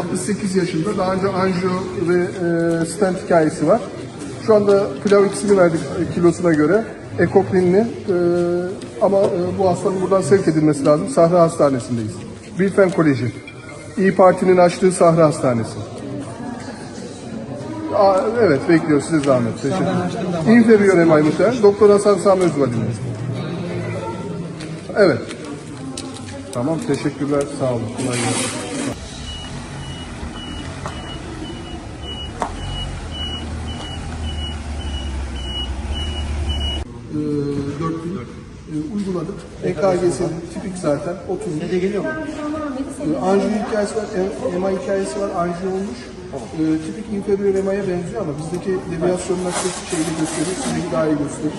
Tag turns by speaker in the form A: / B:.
A: 68 yaşında. Daha önce anjiyo ve e, stent hikayesi var. Şu anda Plavix'ini verdik e, kilosuna göre. Ekoklinini. E, ama e, bu hastanın buradan sevk edilmesi lazım. Sahra Hastanesi'ndeyiz. Bilfen Koleji. İyi Parti'nin açtığı Sahra Hastanesi. Aa, evet bekliyor size zahmet. Teşekkür ederim. Inferior MI muhtemelen. Doktor Hasan Sami Özvali'nin. Evet. Tamam teşekkürler. Sağ olun. Kolay gelsin. 4000 e, uyguladık. EKG'si tipik zaten. Oturmuş.
B: De geliyor mu?
A: Ee, Anjiyo hikayesi var, em- MI hikayesi var, anjiyo olmuş. Ee, tipik inferior MI'ye benziyor ama bizdeki deviyasyonlar çok şeyli gösterir, sizinki daha iyi gösterir.